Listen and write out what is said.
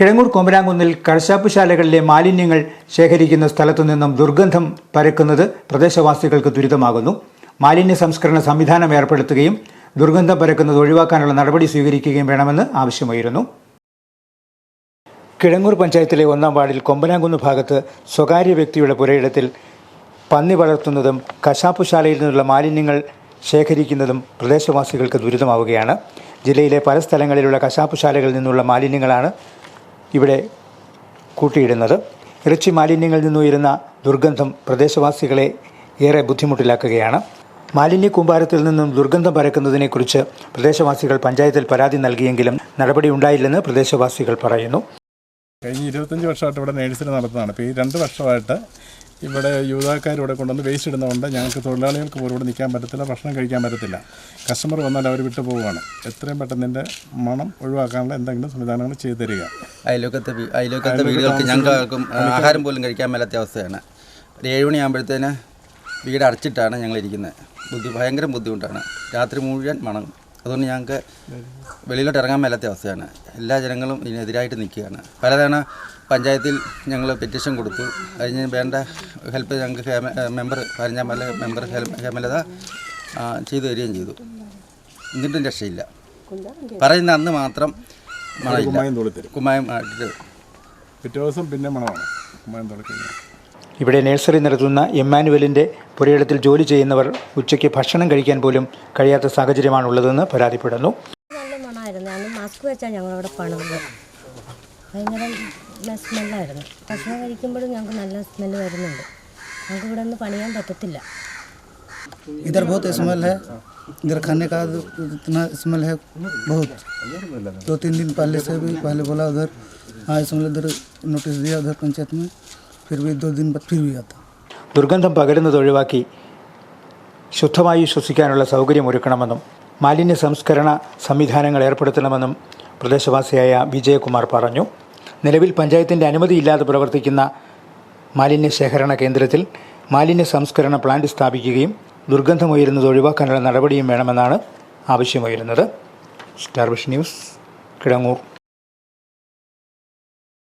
കിഴങ്ങൂർ കൊമരാങ്കുന്നിൽ കഴശാപ്പുശാലകളിലെ മാലിന്യങ്ങൾ ശേഖരിക്കുന്ന സ്ഥലത്തു നിന്നും ദുർഗന്ധം പരക്കുന്നത് പ്രദേശവാസികൾക്ക് ദുരിതമാകുന്നു. മാലിന്യ സംസ്കരണ സംവിധാനം ഏർപ്പെടുത്തുകയും ദുർഗന്ധം പരക്കുന്നത് ഒഴിവാക്കാനുള്ള നടപടി സ്വീകരിക്കുകയും വേണമെന്ന് ആവശ്യമായിരുന്നു. കിഴങ്ങൂർ പഞ്ചായത്തിലെ ഒന്നാം വാർഡിൽ കൊമ്പനാങ്കുന്ന് ഭാഗത്ത് സ്വകാര്യ വ്യക്തിയുടെ പുരയിടത്തിൽ പന്നി വളർത്തുന്നതും കശാപ്പുശാലയിൽ നിന്നുള്ള മാലിന്യങ്ങൾ ശേഖരിക്കുന്നതും പ്രദേശവാസികൾക്ക് ദുരിതമാവുകയാണ്. ജില്ലയിലെ പല സ്ഥലങ്ങളിലുള്ള കശാപ്പുശാലകളിൽ നിന്നുള്ള മാലിന്യങ്ങളാണ് ഇവിടെ കൂട്ടിയിടുന്നത്. ഇറച്ചി മാലിന്യങ്ങളിൽ നിന്നുയരുന്ന ദുർഗന്ധം പ്രദേശവാസികളെ ഏറെ ബുദ്ധിമുട്ടിലാക്കുകയാണ്. മാലിന്യ കൂമ്പാരത്തിൽ നിന്നും ദുർഗന്ധം പരക്കുന്നതിനെക്കുറിച്ച് പ്രദേശവാസികൾ പഞ്ചായത്തിൽ പരാതി നൽകിയെങ്കിലും നടപടി ഉണ്ടായില്ലെന്ന് പ്രദേശവാസികൾ പറയുന്നു. കഴിഞ്ഞ ഇരുപത്തഞ്ച് വർഷമായിട്ട് ഇവിടെ നേഴ്സിന് നടത്തുന്നതാണ്. ഇപ്പോൾ ഈ രണ്ട് വർഷമായിട്ട് ഇവിടെ യുവതാക്കാർ ഇവിടെ കൊണ്ടുവന്ന് വേസ്റ്റ് ഇടുന്നതുകൊണ്ട് ഞങ്ങൾക്ക് തൊഴിലാളികൾക്ക് പോലും ഇവിടെ നിൽക്കാൻ പറ്റത്തില്ല ഭക്ഷണം കഴിക്കാൻ പറ്റത്തില്ല. കസ്റ്റമർ വന്നാൽ അവർ വിട്ടു പോവുകയാണ്. എത്രയും പെട്ടെന്ന് ഇതിന്റെ മണം ഒഴിവാക്കാനുള്ള എന്തെങ്കിലും സംവിധാനങ്ങൾ ചെയ്തു തരിക. അയലോക്കത്തെ അയലോക്കത്തെ വീടുകൾക്ക് ഞങ്ങൾക്കും ആഹാരം പോലും കഴിക്കാൻ മേലാത്ത അവസ്ഥയാണ് ഒരു ഏഴ് മണിയാകുമ്പോഴത്തേന് വീട് അടച്ചിട്ടാണ് ഞങ്ങൾ ഇരിക്കുന്നത്. ബുദ്ധി ഭയങ്കര ബുദ്ധിമുട്ടാണ്. രാത്രി മുഴുവൻ മണം അതുകൊണ്ട് ഞങ്ങൾക്ക് വെളിയിലോട്ട് ഇറങ്ങാൻ മേലാത്ത അവസ്ഥയാണ്. എല്ലാ ജനങ്ങളും ഇതിനെതിരായിട്ട് നിൽക്കുകയാണ്. പലതവണ പഞ്ചായത്തിൽ ഞങ്ങൾ പെറ്റീഷൻ കൊടുത്തു. അതിന് വേണ്ട ഹെൽപ്പ് ഞങ്ങൾക്ക് മെമ്പർ പരഞ്ഞാമല മെമ്പർ ഹേമലത ചെയ്തു തരികയും ചെയ്തു. എന്നിട്ടും രക്ഷയില്ല. പറയുന്ന അന്ന് മാത്രം മണമില്ല. കുമ്മായം പിറ്റേ ദിവസം പിന്നെ മണമാണ്. കുമ്മായം തുളയ്ക്കുന്നത് ഇവിടെ നഴ്സറി നടത്തുന്ന എമ്മാനുവലിൻ്റെ പുരയിടത്തിൽ ജോലി ചെയ്യുന്നവർ ഉച്ചയ്ക്ക് ഭക്ഷണം കഴിക്കാൻ പോലും കഴിയാത്ത സാഹചര്യമാണുള്ളതെന്ന് പരാതിപ്പെടുന്നു നല്ല മണമായിരുന്നു അന്ന് മാസ്ക് വെച്ചാൽ ഞങ്ങളവിടെ പണിത് ഭയങ്കര സ്മെല്ലായിരുന്നു ഭക്ഷണം കഴിക്കുമ്പോഴും ഞങ്ങൾക്ക് നല്ല സ്മെല്ല് വരുന്നുണ്ട് ഞങ്ങൾക്ക് ഇവിടെ നിന്ന് പണിയാൻ പറ്റത്തില്ല इधर बहुत स्मेल है इधर खाने का इतना स्मेल है बहुत दो तीन दिन पहले से भी पहले बोला उधर हाँ स्मेल उधर नोटिस दिया उधर पंचायत में फिर भी दो दिन बाद फिर भी आता ദുർഗന്ധം പകരുന്നത് ഒഴിവാക്കി ശുദ്ധമായി ശ്വസിക്കാനുള്ള സൗകര്യം ഒരുക്കണമെന്നും മാലിന്യ സംസ്കരണ സംവിധാനങ്ങൾ ഏർപ്പെടുത്തണമെന്നും പ്രദേശവാസിയായ വിജയകുമാർ പറഞ്ഞു നിലവിൽ പഞ്ചായത്തിൻ്റെ അനുമതിയില്ലാതെ പ്രവർത്തിക്കുന്ന മാലിന്യ ശേഖരണ കേന്ദ്രത്തിൽ മാലിന്യ സംസ്കരണ പ്ലാന്റ് സ്ഥാപിക്കുകയും ദുർഗന്ധമുയരുന്നത് ഒഴിവാക്കാനുള്ള നടപടിയും വേണമെന്നാണ് ആവശ്യമുയരുന്നത് സ്റ്റാർ വിഷ് ന്യൂസ് കിടങ്ങൂർ